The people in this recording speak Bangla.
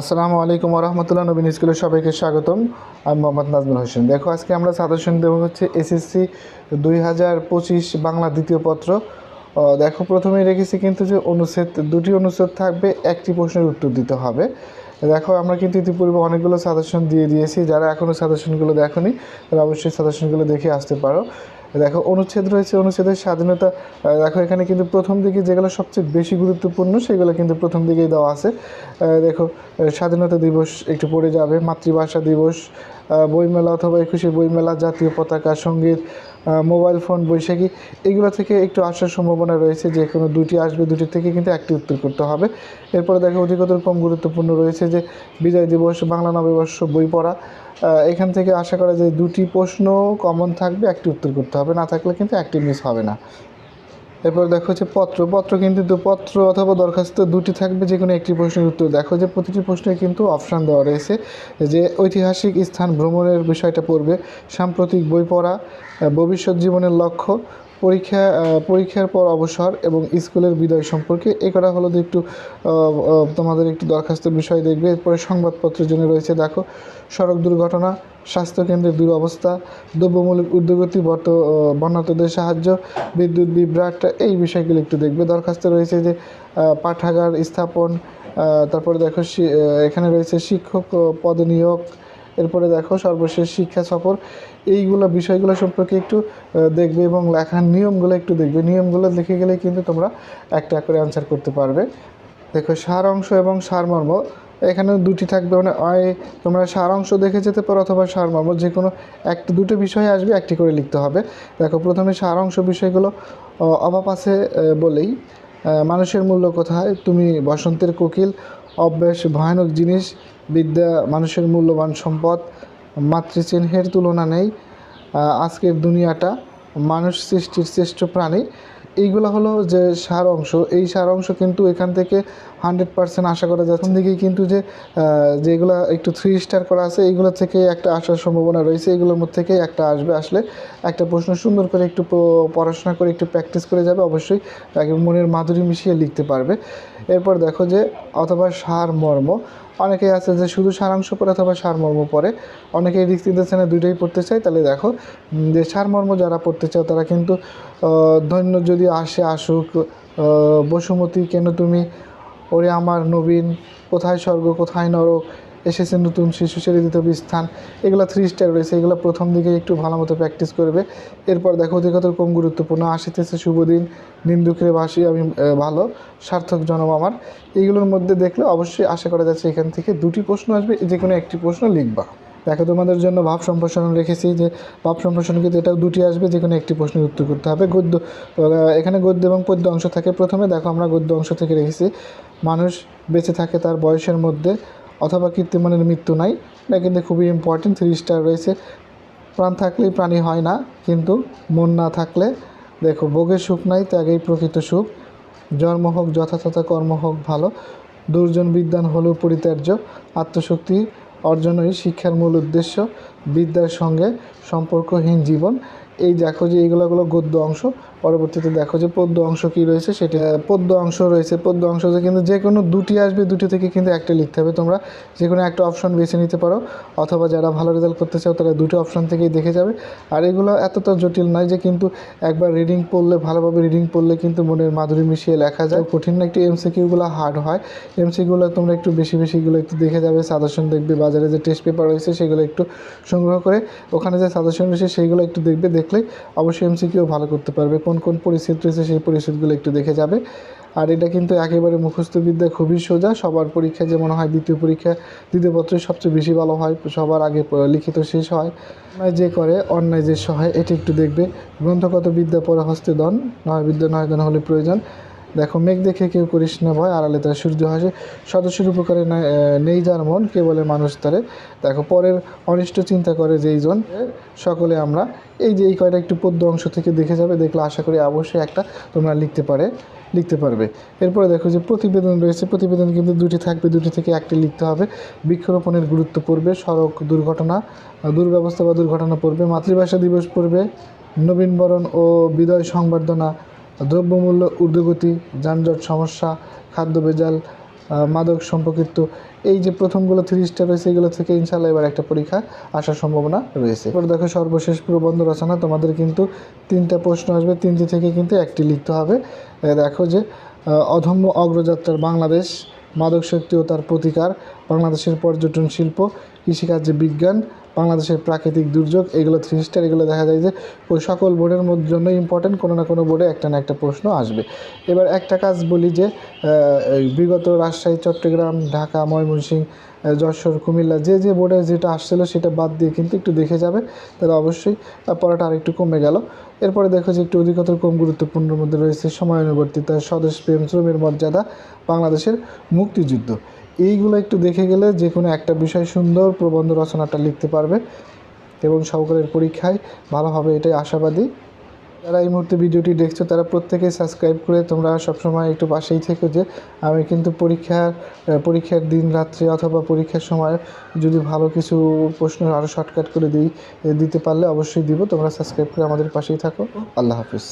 আসসালামু আলাইকুম রহমতুল্লাহ নবীন স্কুলের সবাইকে স্বাগতম। আমি মোহাম্মদ নাজমুল হোসেন। দেখো, আজকে আমরা সাজেশন দেবো হচ্ছে এসএসসি দুই হাজার পঁচিশ বাংলা দ্বিতীয় পত্র। দেখো, প্রথমেই রেখেছি কিন্তু যে অনুচ্ছেদ, দুটি অনুচ্ছেদ থাকবে, একটি প্রশ্নের উত্তর দিতে হবে। দেখো, আমরা কিন্তু ইতিপূর্বে অনেকগুলো সাজেশন দিয়ে দিয়েছি। যারা এখনও সাজেশনগুলো দেখোনি, তারা অবশ্যই সাজেশনগুলো দেখে আসতে পারো। দেখো, অনুচ্ছেদ রয়েছে, অনুচ্ছেদের স্বাধীনতা দেখো, এখানে কিন্তু প্রথম দিকে যেগুলো সবচেয়ে বেশি গুরুত্বপূর্ণ, সেগুলো কিন্তু প্রথম দিকেই দেওয়া আছে। দেখো স্বাধীনতা দিবস একটু পড়ে যাবে, মাতৃভাষা দিবস বইমেলা অথবা একুশে বইমেলা, জাতীয় পতাকা, সংগীত মোবাইল ফোন, বৈশাখী, এগুলো থেকে একটু আসার সম্ভাবনা রয়েছে যে কোনো দুটি আসবে দুটি থেকে কিন্তু একটি উত্তর করতে হবে। এরপরে দেখো, অধিকতর কম গুরুত্বপূর্ণ রয়েছে যে বিজয় দিবস, বাংলা নববর্ষ, বই পড়া। এখান থেকে আশা করা যায় দুটি প্রশ্ন কমন থাকবে, একটি উত্তর করতে হবে, না থাকলে কিন্তু একটি মিস হবে না। এরপর দেখো যে পত্র পত্র কিন্তু পত্র অথবা দরখাস্ত দুটি থাকবে যে কোনো একটি প্রশ্নের উত্তর। দেখো যে প্রতিটি প্রশ্নে কিন্তু অপশান দেওয়া রয়েছে যে ঐতিহাসিক স্থান ভ্রমণের বিষয়টা পড়বে, সাম্প্রতিক বই পড়া ভবিষ্যৎ জীবনের লক্ষ্য পরীক্ষা পরীক্ষার পর অবসর এবং স্কুলের বিদায় সম্পর্কে এ করা হলো যে একটু তোমাদের একটু দরখাস্তের বিষয় দেখবে। এরপরে সংবাদপত্রের জন্য রয়েছে দেখো সড়ক দুর্ঘটনা স্বাস্থ্যকেন্দ্রের দুরবস্থা দ্রব্যমূলক ঊর্ধ্বগতি বর্ত আহ, বন্যার্তদের সাহায্য বিদ্যুৎ বিভ্রাট এই বিষয়গুলো একটু দেখবে। দরখাস্ত রয়েছে যে পাঠাগার স্থাপন তারপরে দেখো এখানে রয়েছে শিক্ষক পদ নিয়োগ এরপরে দেখো সর্বশেষ শিক্ষা সফর। এইগুলো বিষয়গুলো সম্পর্কে একটু দেখবে এবং লেখার নিয়মগুলো একটু দেখবে। নিয়মগুলো লিখে গেলে কিন্তু তোমরা একটা করে অ্যান্সার করতে পারবে। দেখো সার অংশ এবং সারমর্ম, এখানে দুটি থাকবে। মানে তোমরা সার অংশ দেখে যেতে পারো অথবা সারমর্ম যে কোনো একটা দুটো বিষয় আসবে, একটি করে লিখতে হবে। দেখো, প্রথমে সার অংশ বিষয়গুলো অভাব আছে বলেই মানুষের মূল্য কোথায়? তুমি বসন্তের কোকিল অভ্যাস, ভয়ানক জিনিস, বিদ্যা, মানুষের মূল্যবান সম্পদ, মাতৃচিহ্নের তুলনা নেই। আজকের দুনিয়াটা মানুষ সৃষ্টির শ্রেষ্ঠ প্রাণী। এইগুলো হলো যে সার অংশ। এই সার অংশ কিন্তু এখান থেকে হান্ড্রেড পার্সেন্ট আশা করা যাচ্ছে। দিকেই কিন্তু যে যেগুলো একটু থ্রি স্টার করা আছে এইগুলো থেকে একটা আসার সম্ভাবনা রয়েছে। এগুলোর মধ্যে থেকে একটা আসবে। আসলে একটা প্রশ্ন সুন্দর করে একটু পড়াশোনা করে একটু প্র্যাকটিস করে যাবে। অবশ্যই তাকে মনের মাধুরী মিশিয়ে লিখতে পারবে। এরপর দেখো যে, অথবা সার মর্ম। অনেকেই আছে যে, শুধু সারাংশ পড়ে অথবা সারমর্ম পড়ে। অনেকেই রিক্স নিতেছে না দুইটাই পড়তে চায়। তাহলে দেখো যে সারমর্ম যারা পড়তে চাও, তারা কিন্তু ধন্য যদি আসে, আসুক বসুমতী, কেন তুমি ওরে আমার নবীন, কোথায় স্বর্গ, কোথায় নরক? এসেছে নতুন শিশু ছেড়ে দিতে হবে স্থান। এগুলো থ্রি স্টার রয়েছে, এগুলো প্রথম দিকে একটু ভালো মতো প্র্যাকটিস করবে। এরপর দেখো অধিকতর কম গুরুত্বপূর্ণ। আসিতেছে শুভদিন নিন্দুকের বাসি আমি ভালো, সার্থক জনম আমার। এইগুলোর মধ্যে দেখলে অবশ্যই আশা করা যাচ্ছে এখান থেকে দুটি প্রশ্ন আসবে, যে কোনো একটি প্রশ্ন লিখবা। দেখো, তোমাদের জন্য ভাব সম্প্রসারণ রেখেছি যে, ভাব সম্প্রসারণ কিন্তু এটাও দুটি আসবে যে কোনো একটি প্রশ্নের উত্তর করতে হবে। গদ্য এখানে গদ্য এবং পদ্য অংশ থাকে। প্রথমে দেখো, আমরা গদ্য অংশ থেকে রেখেছি। মানুষ বেঁচে থাকে তার বয়সের মধ্যে, অথবা কীর্তিমানের মৃত্যু নাই। এটা কিন্তু খুবই ইম্পর্টেন্ট থ্রি স্টার রয়েছে। প্রাণ থাকলেই প্রাণী হয় না, কিন্তু মন না থাকলে, দেখো, ভোগের সুখ নাই, ত্যাগেই প্রকৃত সুখ। জন্ম হোক, যথাযথ কর্ম হোক, ভালো। দুর্জন বিদ্যান হলেও পরিত্যার্য আত্মশক্তি অর্জনই শিক্ষার মূল উদ্দেশ্য। বিদ্যার সঙ্গে সম্পর্কহীন জীবন এই দেখো যে এইগুলোগুলো গদ্য অংশ। পরবর্তীতে দেখো যে পদ্য অংশ কী রয়েছে, সেটা পদ্য অংশ রয়েছে। পদ্য অংশ কিন্তু যে কোনো দুটি আসবে, দুটি থেকে কিন্তু একটা লিখতে হবে। তোমরা যে কোনো একটা অপশন বেছে নিতে পারো। অথবা যারা ভালো রেজাল্ট করতে চাও, তারা দুটো অপশন থেকেই দেখে যাবে। আর এগুলো এতটা জটিল নয় যে কিন্তু একবার রিডিং পড়লে, ভালোভাবে রিডিং পড়লে কিন্তু মনের মাধুরী মিশিয়ে লেখা যায়। কঠিন না, একটু এমসিকিউগুলো হার্ড হয়। এমসিকিউগুলো তোমরা একটু বেশি বেশিগুলো একটু দেখে যাবে। সাজেশন দেখবে, বাজারে যে টেস্ট পেপার রয়েছে, সেগুলো একটু সংগ্রহ করে, ওখানে যে সাজেশন রয়েছে সেইগুলো একটু দেখবে। দেখলেই অবশ্যই এমসিকিউ ভালো করতে পারবে। কোন কোন পরিস্থিতি রয়েছে সেই পরিস্থিতিগুলো একটু দেখে যাবে। আর এটা কিন্তু একেবারে মুখস্থবিদ্যা খুবই সোজা। সবার পরীক্ষা যেমন হয় দ্বিতীয় পরীক্ষা, দ্বিতীয় পত্রে সবচেয়ে বেশি ভালো হয়, সবার আগে লিখিত শেষ হয়। অন্যায় যে করে, অন্যায় যে সহায়, এটা একটু দেখবে। গ্রন্থগত বিদ্যা পরে হস্তে দন নয় বিদ্যা নয় দন হলে প্রয়োজন। দেখো, মেঘ দেখে কেউ করিস না ভয়, আড়ালে তার সূর্য হাসে সদস্যের উপকারে নেই যার মন, কে বলে মানুষ তারে? দেখো, পরের অনিষ্ট চিন্তা করে যেই জন, সকলে আমরা। এই যে এই কয়টা একটু পদ্য অংশ থেকে দেখে যাবে, দেখলে আশা করি অবশ্যই একটা তোমরা লিখতে পারে, লিখতে পারবে। এরপরে দেখো যে প্রতিবেদন রয়েছে, প্রতিবেদন কিন্তু দুটি থাকবে, দুটি থেকে একটি লিখতে হবে। বৃক্ষরোপণের গুরুত্ব পড়বে, সড়ক দুর্ঘটনা, দুর্ব্যবস্থা বা দুর্ঘটনা পড়বে, মাতৃভাষা দিবস পড়বে নবীনবরণ ও বিদয় সংবর্ধনা দ্রব্যমূল্য, ঊর্ধ্বগতি, যানজট, সমস্যা, খাদ্য ভেজাল মাদক সম্পর্কিত এই যে প্রথমগুলো থ্রি স্টার রয়েছে, এগুলো থেকে ইনশাল্লাহ এবার একটা পরীক্ষা আসার সম্ভাবনা রয়েছে। এবার দেখো সর্বশেষ প্রবন্ধ রচনা, তোমাদের কিন্তু তিনটা প্রশ্ন আসবে, তিনটি থেকে কিন্তু একটি লিখতে হবে। দেখো যে অধম্য অগ্রযাত্রার বাংলাদেশ, মাদক শক্তি ও তার প্রতিকার, বাংলাদেশের পর্যটন শিল্প, কৃষিকার্যে বিজ্ঞান বাংলাদেশের প্রাকৃতিক দুর্যোগ, এগুলো থ্রি স্টার এগুলো দেখা যায় যে ওই সকল বোর্ডের জন্য ইম্পর্টেন্ট কোনো না কোনো বোর্ডে একটা না একটা প্রশ্ন আসবে। এবার একটা কাজ বলি যে বিগত রাজশাহী, চট্টগ্রাম, ঢাকা, ময়মনসিংহ যশোর, কুমিল্লা যে যে বোর্ডে যেটা আসছিল সেটা বাদ দিয়ে কিন্তু একটু দেখে যাবে। তাহলে অবশ্যই পড়াটা আরেকটু কমে গেল। এরপরে দেখো যে একটু অধিকতর কম গুরুত্বপূর্ণের মধ্যে রয়েছে সময়ানুবর্তিতা, স্বদেশ প্রেম শ্রমের মর্যাদা, বাংলাদেশের মুক্তিযুদ্ধ। এইগুলো একটু দেখে গেলে যে কোনো একটা বিষয় সুন্দর প্রবন্ধ রচনাটা লিখতে পারবে এবং সহকারের পরীক্ষায় ভালো হবে, এটাই আশাবাদী। যারা এই মুহূর্তে ভিডিওটি দেখছ, তারা প্রত্যেকেই সাবস্ক্রাইব করে তোমরা সবসময় একটু পাশেই থেকো যে আমি কিন্তু পরীক্ষার পরীক্ষার দিন রাত্রে অথবা পরীক্ষার সময় যদি ভালো কিছু প্রশ্ন আরও শর্টকাট করে দিই দিতে পারলে অবশ্যই দিব। তোমরা সাবস্ক্রাইব করে আমাদের পাশেই থাকো। আল্লাহ হাফিজ।